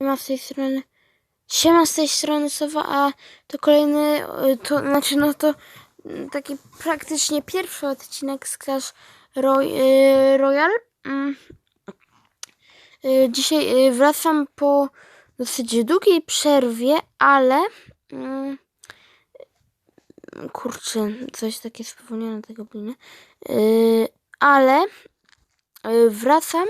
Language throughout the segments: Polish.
Siema z tej strony. Siema z tej strony Sowa, a to kolejny, y, to znaczy no to mm, taki praktycznie pierwszy odcinek z Clash Roy, y, Royale. Mm. Y, Dzisiaj y, wracam po dosyć długiej przerwie, ale mm, kurczę, coś takie spowolnione tego bliny. Y, ale y, wracam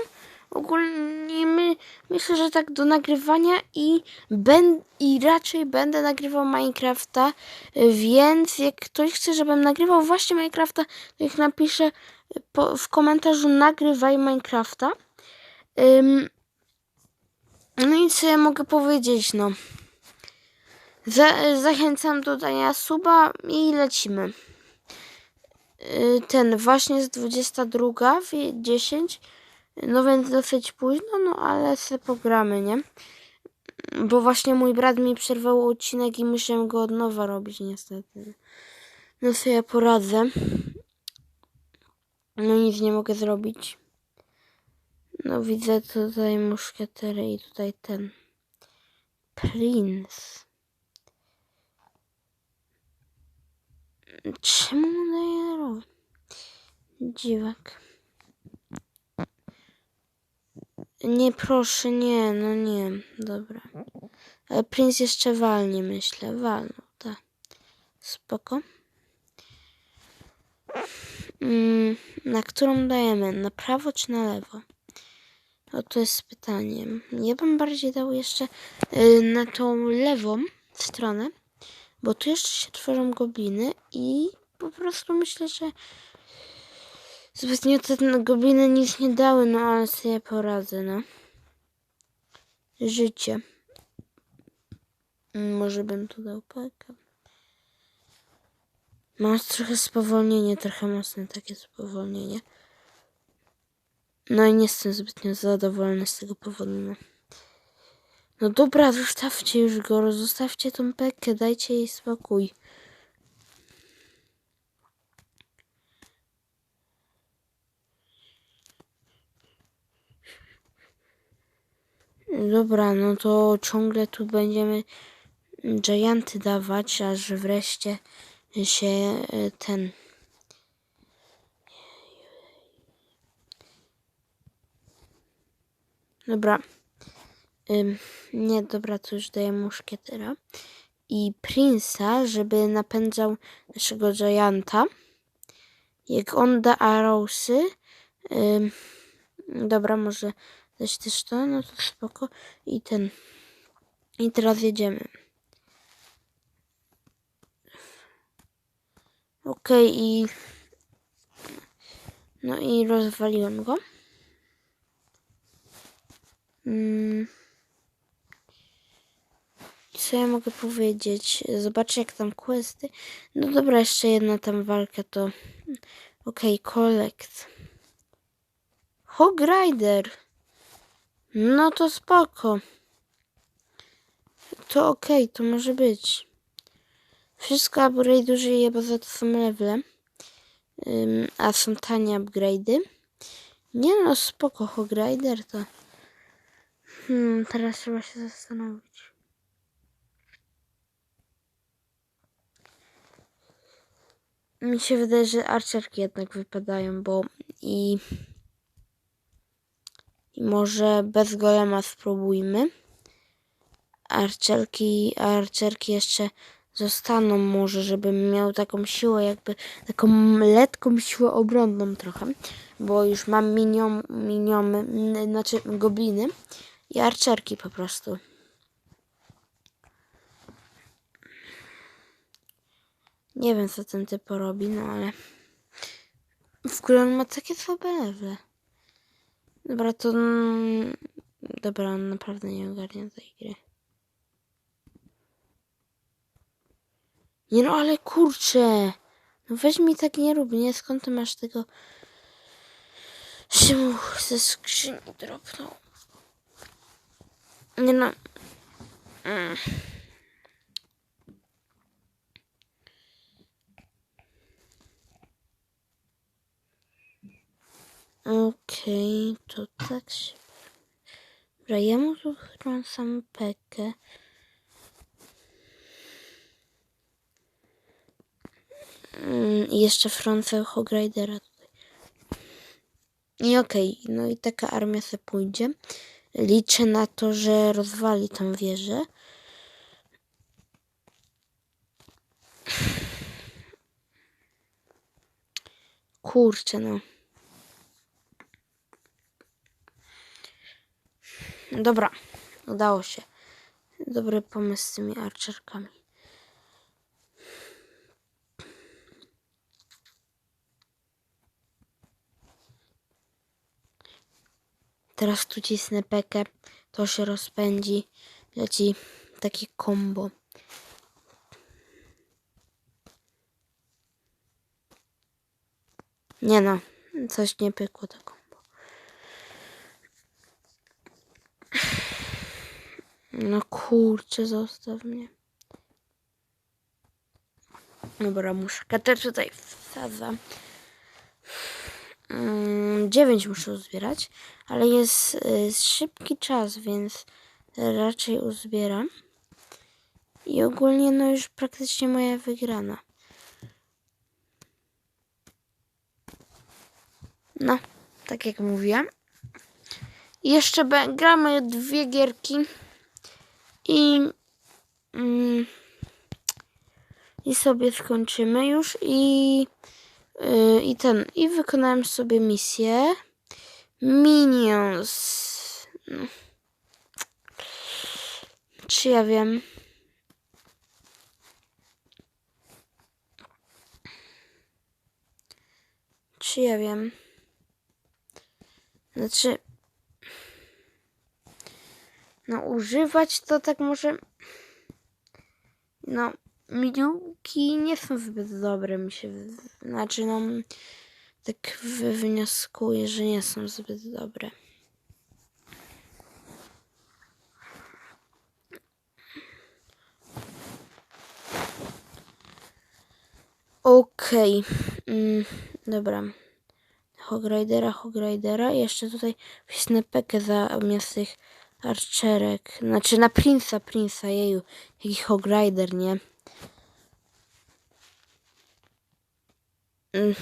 ogólnie my, myślę, że tak do nagrywania i, ben, i raczej będę nagrywał Minecrafta, więc jak ktoś chce, żebym nagrywał właśnie Minecrafta, to niech napisze po, w komentarzu nagrywaj Minecrafta. Ym, no i co ja mogę powiedzieć, no. Za, zachęcam do dania suba i lecimy. Y, Ten właśnie jest 22 w 10. No więc dosyć późno, no ale se pogramy, nie? Bo właśnie mój brat mi przerwał odcinek i musiałem go od nowa robić niestety. No sobie ja poradzę. No nic nie mogę zrobić. No widzę tutaj muszkietery i tutaj ten. Prince. Czemu on daje? Dziwak. Nie, proszę, nie, no nie, dobra. Ale Prince jeszcze walnie, myślę. Walnął, tak. Spoko. Mm, na którą dajemy? Na prawo czy na lewo? O, to jest pytanie. Ja bym bardziej dał jeszcze y, na tą lewą stronę, bo tu jeszcze się tworzą gobliny i po prostu myślę, że zbytnio te gobliny nic nie dały, no ale sobie poradzę, no. Życie. Może bym tu dał pekę. Mam trochę spowolnienie, trochę mocne takie spowolnienie. No i nie jestem zbytnio zadowolony z tego powodu. No, no dobra, zostawcie już go, zostawcie tą pekę, dajcie jej spokój. Dobra, no to ciągle tu będziemy gianty dawać, aż wreszcie się e, ten... Dobra. Ym, nie, dobra, to już daję muszkietera. I Prince'a, żeby napędzał naszego gianta. Jak on da arrowsy... Ym, dobra, może dać też to, no to spoko. I ten... I teraz jedziemy. Okej, i... No i rozwaliłem go. Mm. Co ja mogę powiedzieć? Zobaczę jak tam questy. No dobra, jeszcze jedna tam walka to... Okej, collect. Hog Rider. No to spoko. To okej, to może być. Wszystko upgrade użyję, bo za to są levele. Ym, a są tanie upgrade'y. Nie no, spoko, Hog Rider to... Hmm, teraz trzeba się zastanowić. Mi się wydaje, że archerki jednak wypadają, bo i... I może bez golema spróbujmy. Archerki, archerki jeszcze zostaną może, żebym miał taką siłę, jakby taką letką siłę obronną trochę, bo już mam minion, miniomy, znaczy gobliny i archerki po prostu. Nie wiem, co ten typ robi, no ale w ogóle on ma takie słabe. Dobra, to... mm, Dobra, on naprawdę nie ogarnia tej gry. Nie no, ale kurczę. No weź mi tak nie rób, nie? Skąd ty masz tego... Czemu ze skrzyni dropnął? Nie no... Mm. Okej, to tak się... Dobra, ja mu tu sam pekę. Mm, I jeszcze Franca Hogridera tutaj. I okej, no i taka armia se pójdzie. Liczę na to, że rozwali tą wieżę. Kurczę, no. Dobra, udało się. Dobry pomysł z tymi archerkami. Teraz tu cisnę pekę, to się rozpędzi, leci takie combo. Nie no, coś nie pykło to No kurczę, zostaw mnie. Dobra, muszę katę tutaj wsadzam. Mm, dziewięć muszę uzbierać, ale jest szybki czas, więc raczej uzbieram. I ogólnie no już praktycznie moja wygrana. No, tak jak mówiłem. Jeszcze gramy dwie gierki i mm, i sobie skończymy już i yy, i ten i wykonałem sobie misję Minions. No. Czy ja wiem? Czy ja wiem? Znaczy, no używać to tak może, no miniuki nie są zbyt dobre mi się, znaczy no tak wnioskuję, że nie są zbyt dobre. Okej, okay. mm, dobra. Hogridera, Hogridera. Jeszcze tutaj wcisnę pekę zamiast tych archerek. Znaczy na Prince'a, Prince'a, jeju. Jaki Hogrider, nie? Mm.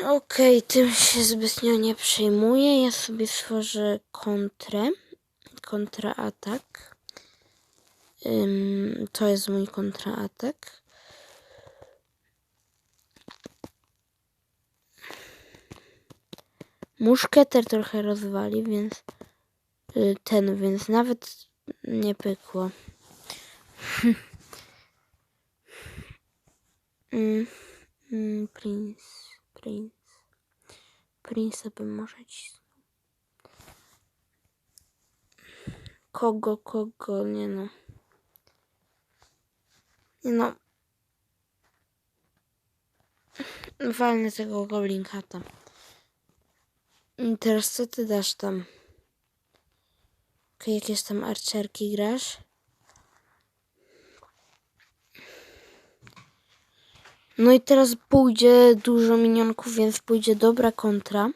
Okej, okay, tym się zbytnio nie przejmuję. Ja sobie stworzę kontrę. Kontraatak. Um, to jest mój kontraatak. Muszkieter trochę rozwali, więc y, ten, więc nawet nie pykło. mm, mm, Prince, Prince. Prince bym może cisnął. Kogo, kogo, nie no. Nie no. Walnę tego goblinkata. Teraz co ty dasz tam? Okay, jakieś tam archerki grasz? No i teraz pójdzie dużo minionków, więc pójdzie dobra kontra.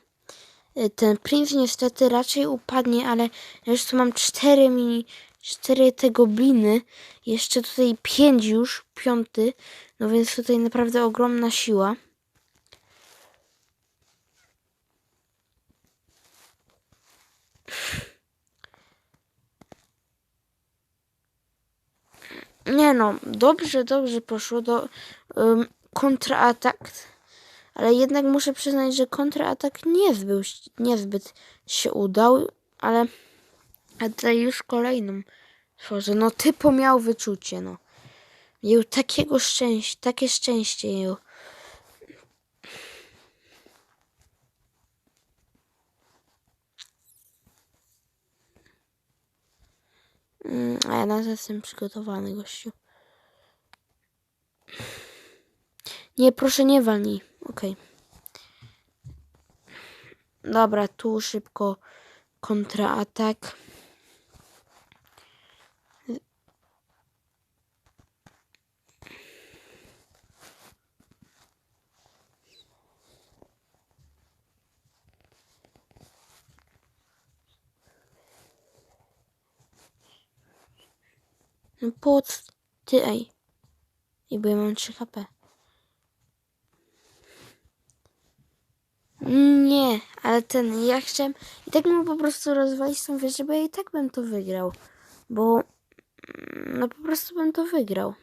Y, ten princ niestety raczej upadnie, ale już tu mam cztery mini, cztery te gobliny. Jeszcze tutaj pięć już, piąty. No więc tutaj naprawdę ogromna siła. Nie no, dobrze, dobrze poszło do um, kontratak, ale jednak muszę przyznać, że kontratak niezbyt, niezbyt się udał, ale a tutaj już kolejną tworzę. No typo miał wyczucie, no. Miał takiego szczęścia, takie szczęście miał. Mm, a ja na to jestem przygotowany, gościu. Nie, proszę, nie walnij. Okej. Okay. Dobra, tu szybko kontraatak. No po c- ty, ej. I bo ja mam 3 HP. Nie, ale ten, ja chciałem i tak mu po prostu rozwalić tą wieżę, bo ja i tak bym to wygrał. Bo, no po prostu bym to wygrał.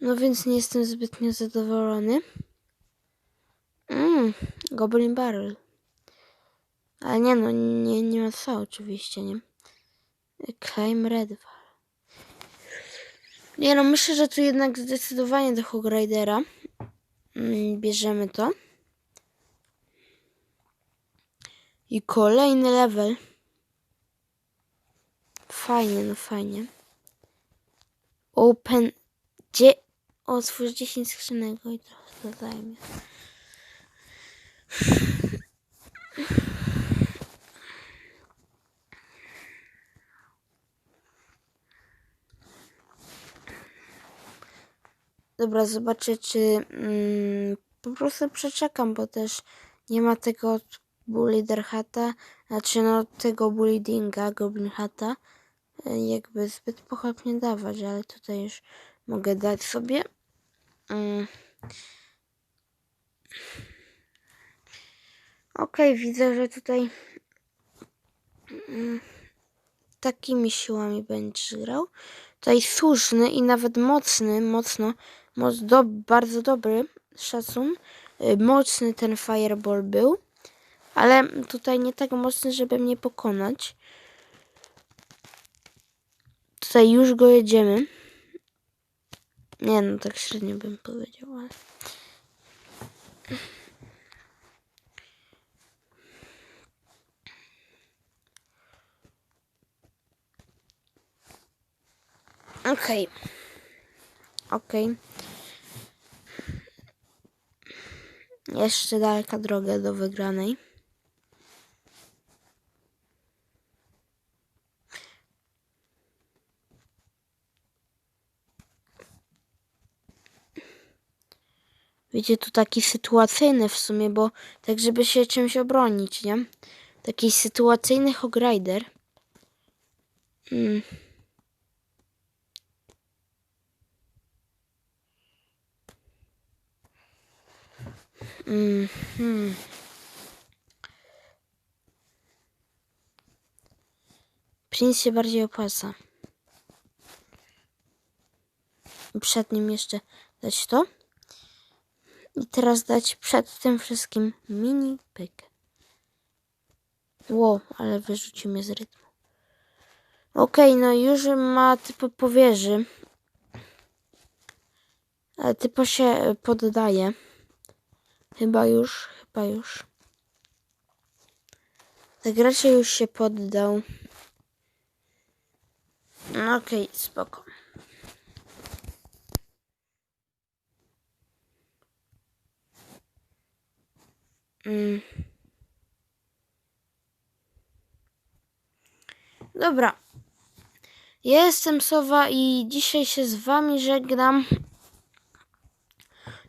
No więc nie jestem zbytnio zadowolony. Mmm, Goblin Barrel. Ale nie no, nie, nie ma co oczywiście, nie? Claim Redwall. Nie no, myślę, że tu jednak zdecydowanie do Hog Ridera mm, bierzemy to. I kolejny level. Fajnie, no fajnie. Open. Gdzie? Otwórz 10 skrzynek i trochę to zajmie. Dobra, zobaczę, czy mm, po prostu przeczekam, bo też nie ma tego od Bully Hata, znaczy no tego Bully Dinga, Goblin Hata, e, jakby zbyt pochopnie dawać, ale tutaj już mogę dać sobie. Mm. Okej, widzę, że tutaj mm, takimi siłami będziesz grał. Tutaj słuszny i nawet mocny, mocno, moc do, bardzo dobry, szacun. y, Mocny ten fireball był, ale tutaj nie tak mocny, żeby mnie pokonać. Tutaj już go jedziemy. Nie no, tak średnio bym powiedział, ale... Okej. Okej. Jeszcze daleka droga do wygranej. Wiecie, tu taki sytuacyjny w sumie, bo tak, żeby się czymś obronić, nie? Taki sytuacyjny hog rider. Mm. Mm, hmm. Prince się bardziej opłaca. Przed nim jeszcze dać to. I teraz dać przed tym wszystkim mini pyk. Ło, ale wyrzucił mnie z rytmu. Okej, no już ma typo powierzy. Ale typo się poddaje. Chyba już, chyba już. Tak już się poddał. No okej, spoko. Mm. Dobra. Ja jestem Sowa i dzisiaj się z wami żegnam.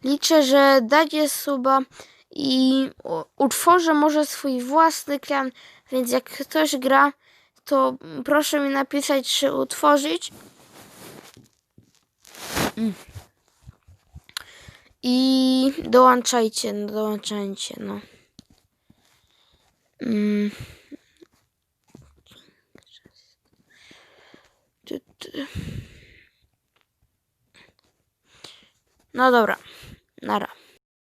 Liczę, że dacie suba i utworzę może swój własny klan, więc jak ktoś gra, to proszę mi napisać, czy utworzyć. Mm. I dołączajcie, no dołączajcie, no. Mm. No dobra, Nära.